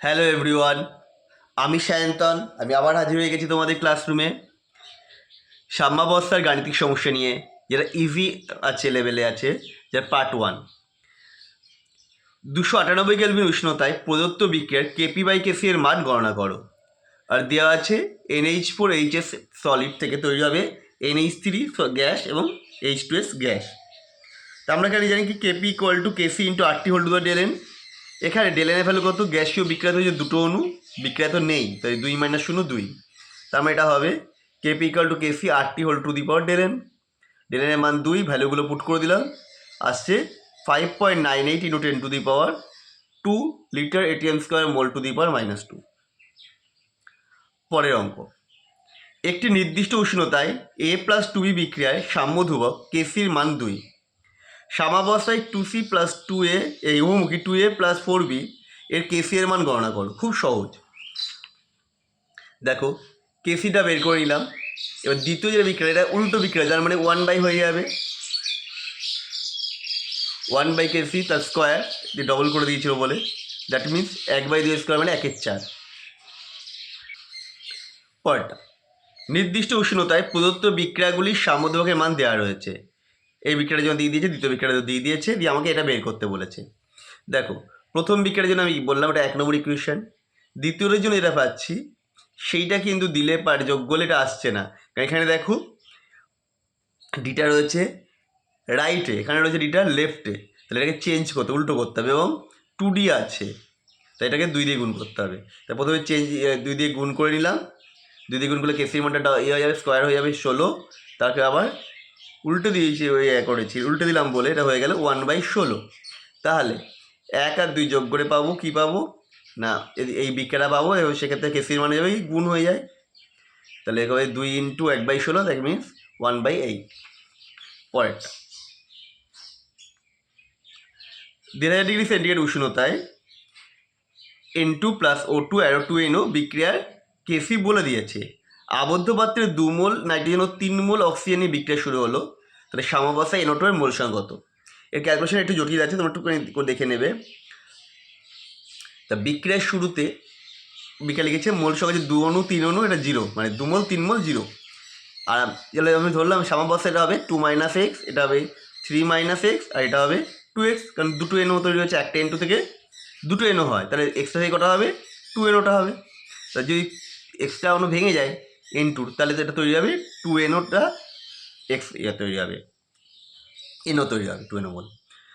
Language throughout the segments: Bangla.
হ্যালো এভরিওয়ান আমি সায়ন্তন আমি আবার হাজির হয়ে গেছি তোমাদের ক্লাসরুমে সাম্যাবস্থার গাণিতিক সমস্যা নিয়ে যেটা ইজি আছে লেভেলে আছে, যার পার্ট ওয়ান দুশো আটানব্বই কেলভিন উষ্ণতায় প্রদত্ত বিক্রিয়ার কেপি বাই কেসি এর মান গণনা করো। আর দেওয়া আছে এনএইচ ফোর এইচএস সলিড থেকে তৈরি হবে এনএইচ থ্রি গ্যাস এবং এইচ টু এস গ্যাস। তা আমরা কেন জানি কি KP equal to KC into RT hold to ডেলেন এখানে ডেলেনের ভ্যালু কত? গ্যাসীয় বিক্রিয়া হচ্ছে দুটো অণু বিক্রিয়া তো নেই, তাই দুই মাইনাস শূন্য, দুই। তার মানে এটা হবে KP equal to KC RT whole to the power del n ডেলেনের মান দুই ভ্যালুগুলো পুট করে দিলাম। আসছে five point nine eight into ten to the power two litre ATM square mole to the power minus two পরের অঙ্ক। একটি নির্দিষ্ট উষ্ণতায় এ প্লাস টু বি বিক্রিয়ায় সাম্য ধ্রুবক কেসির মান দুই। সামাবস্থায় two C plus two A এই উভমুখী two A plus four B এর কেসি এর মান গণনা করো। খুব সহজ। দেখো কেসিটা বের করে নিলাম। এবার দ্বিতীয় যে বিক্রিয়া, এটা উল্টো বিক্রিয়া যার মানে ওয়ান বাই হয়ে যাবে। ওয়ান বাই কেসি তার স্কোয়ার যে ডবল করে দিয়েছিল বলে দ্যাট মিনস এক বাই দুই স্কোয়ার মানে একের চার। পরটা নির্দিষ্ট উষ্ণতায় প্রদত্ত বিক্রিয়াগুলির সামুদ্রকের মান দেওয়া রয়েছে। এই বিক্রিয়াটা যেমন দিয়ে দিয়েছে, দ্বিতীয় বিক্রিয়াটা দিয়ে দিয়েছে, দিয়ে আমাকে এটা বের করতে বলেছে। দেখো, প্রথম বিক্রিয়ার জন্য আমি বললাম এটা এক নম্বর ইকুয়েশন দ্বিতীয়টার জন্য এটা পাচ্ছি, সেইটা কিন্তু দিলে পার যোগ করলে এটা আসছে না। এখানে দেখো ডিটা রয়েছে রাইটে এখানে রয়েছে ডিটা লেফটে তাহলে এটাকে চেঞ্জ করতে উল্টো করতে হবে এবং টু ডি আছে। তাই এটাকে দুই দিয়ে গুণ করতে হবে। তা প্রথমে চেঞ্জ দুই দিয়ে গুণ করে নিলাম। দুই দিয়ে গুণ করলে কেসির মানটা ইয়ে হয়ে যাবে স্কোয়ার হয়ে যাবে ষোলো। তাকে আবার উল্টে দিয়েছি ওই করেছি, উল্টে দিলাম বলে এটা হয়ে গেল ওয়ান বাই ষোলো। তাহলে এক আর দুই যোগ করে পাবো, কি পাবো? না, এই- বিক্রিয়াটা পাবো এবং সেক্ষেত্রে কেসির মানে যাবে গুণ হয়ে যায়। তাহলে একেবারে দুই ইন্টু এক বাই ষোলো that means one by eight পরেরটা। দেড় হাজার degree centigrade উষ্ণতায় N two plus O two arrow two NO বিক্রিয়ার কেসি বলে দিয়েছে। আবদ্ধ পাত্রে দু মোল নাইট্রোজেন ও তিন মোল অক্সিজেন বিক্রিয়া শুরু হলো। তাহলে টু এর মোল কত এর ক্যালকুলেশন একটু জটিল আছে, তোমরা একটু দেখে নেবে। তা বিক্রিয়ার শুরুতে বিক্রিয়া লিখেছে মোল সংখ্যা যে দু অণু, তিন অণু, এটা জিরো মানে দু মোল তিন মোল জিরো আর তাহলে আমি ধরলাম সামাবস্থা এটা হবে টু মাইনাস এক্স এটা হবে থ্রি মাইনাস এক্স আর এটা হবে টু এক্স কারণ দুটো এনও তৈরি হচ্ছে একটা এন টু থেকে দুটো এনও হয়। তাহলে এক্সট্রা থেকে কটা হবে? টু এনওটা হবে। তা যদি এক্সট্রা অন্য ভেঙে যায় এন টুর তাহলে এটা তৈরি হবে টু এনওটা এক্স ইয়ে তৈরি হবে। এনও তৈরি হবে টু এনও বল।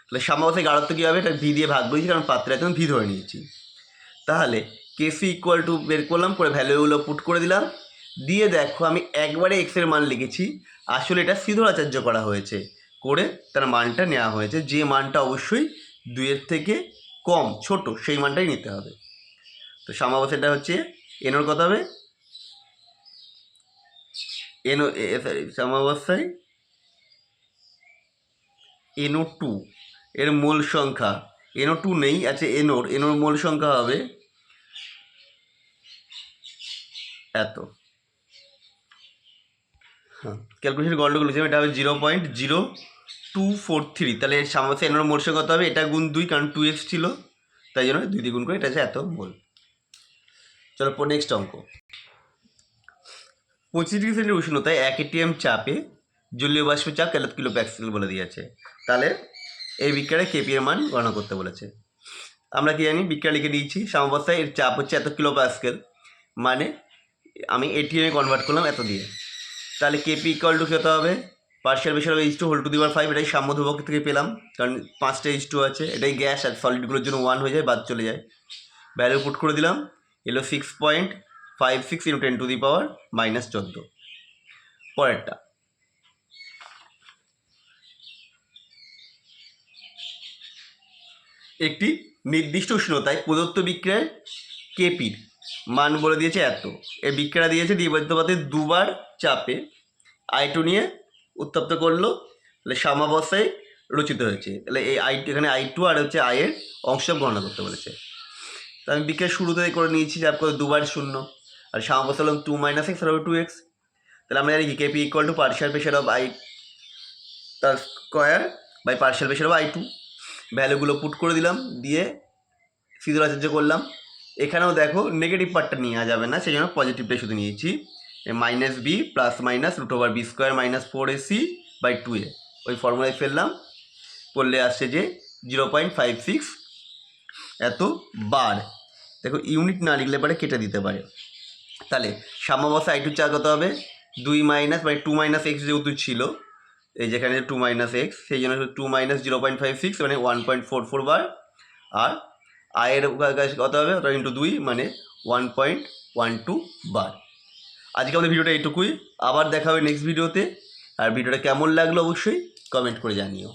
তাহলে সামাবস্থায় গাঢ়ত্ব কী হবে? এটা ভি দিয়ে ভাগ করেছি, কারণ পাত্রে একদম ভি ধরে নিয়েছি। তাহলে কেসি ইকুয়াল টু বের করলাম, করে ভ্যালুগুলো পুট করে দিলাম। দিয়ে দেখো, আমি একবারে এক্সের মান লিখেছি, আসলে এটা সিধরাচার্য করা হয়েছে। করে তার মানটা নেওয়া হয়েছে, যে মানটা অবশ্যই দুইয়ের থেকে কম, ছোট, সেই মানটাই নিতে হবে। তো সামাবস্থাটা হচ্ছে এনোর কথা হবে এনো সরি সামাবস্থায় এনো টু এর মূল সংখ্যা। এনো টু নেই, আছে এনোর এনোর মূল সংখ্যা হবে এত। হ্যাঁ ক্যালকুলেশন গন্ডগোল হচ্ছে, এটা হবে zero point zero two four three তাহলে সামনে এনোর মোল সংখ্যা কত হবে? এটা গুণ দুই, কারণ টু এক্স ছিল। তাই জন্য দুই দিয়ে গুণ করে এটা হচ্ছে এত মোল। চলো নেক্সট অঙ্ক। পঁচিশ ডিগ্রি সেন্টিগ্রেড উষ্ণতায় এক এটিএম চাপে জলীয় বাষ্পের চাপ ক্যালত কিলো প্যাক্সেল বলে দিয়েছে। তাহলে এই বিক্রিয়ায় কেপি এর মান গণনা করতে বলেছে। আমরা কি জানি? বিক্রিয়া লিখে দিয়েছি সামাবস্থায় এর চাপ হচ্ছে এত কিলো প্যাসকেল মানে আমি এটিএমে কনভার্ট করলাম এত দিয়ে। তাহলে কেপি ইকুয়াল টু কত হবে? পার্শিয়াল বেশি হবে এইচ টু হোল টু দিবার ফাইভ এটাই সাম্য ধ্রুবক থেকে পেলাম। কারণ পাঁচটা এইচ টু আছে, এটাই গ্যাস আর সলিডগুলোর জন্য ওয়ান হয়ে যায়, বাদ চলে যায়। ভ্যালু পুট করে দিলাম, এলো six point five six into ten to the power minus চোদ্দ। পরেরটা। একটি নির্দিষ্ট উষ্ণতায় প্রদত্ত বিক্রিয়ায় কেপির মান বলে দিয়েছে এত। এই বিক্রিয়া দিয়েছে দ্বিবদ্ধপাতে দুবার চাপে আই টু নিয়ে উত্তপ্ত করল। তাহলে সামাবস্থায় রচিত হয়েছে। তাহলে এই আই এখানে আই টু আর হচ্ছে আয়ের অংশ গণনা করতে বলেছে। তো আমি বিক্রিয়া শুরুতে করে নিয়েছি, চাপ করে দুবার শূন্য। আর সামাবস্থা হলাম two minus X two X তাহলে আমরা জানি কি KP equal to partial pressure of I তার square by partial pressure of I two ভ্যালুগুলো put করে দিলাম, দিয়ে সিধুর আচার্য করলাম। এখানেও দেখো নেগেটিভ পার্টটা নেওয়া যাবে না সেই জন্য পজিটিভটাই শুধু নিয়েছি। Minus B plus minus root over B square minus four AC by two A ওই ফর্মুলায় ফেললাম করলে আসছে যে জিরো পয়েন্ট ফাইভ সিক্স এত বার দেখো ইউনিট না লিখলে পারে কেটে দিতে পারে। তাহলে সাম্যাবস্থা আই টু চার কত হবে। দুই মাইনাস মানে টু মাইনাস এক্স যেহেতু ছিল, এই যেখানে টু মাইনাস এক্স সেই জন্য two minus zero point five six মানে ওয়ান পয়েন্ট ফোর ফোর বার। আর আয়ের কত হবে ওটা ইন্টু দুই মানে ওয়ান পয়েন্ট ওয়ান টু বার। আজকে আমাদের ভিডিওটা এইটুকুই। আবার দেখা হবে নেক্সট ভিডিওতে আর ভিডিওটা কেমন লাগল অবশ্যই কমেন্ট করে জানিও।